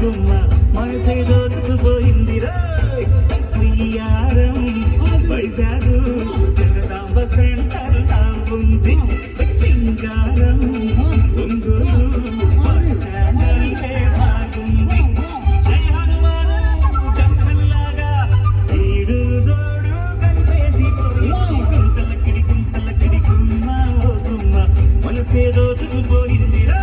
దొద్దుమ్మ మనసే దోచుకుపోయిందిరా. ఉయ్యారం వైజాగు జగదాంబ సెంటర్ ఉంది సింగారం ఒంగోలు మనసేదో చూపోయిందిరా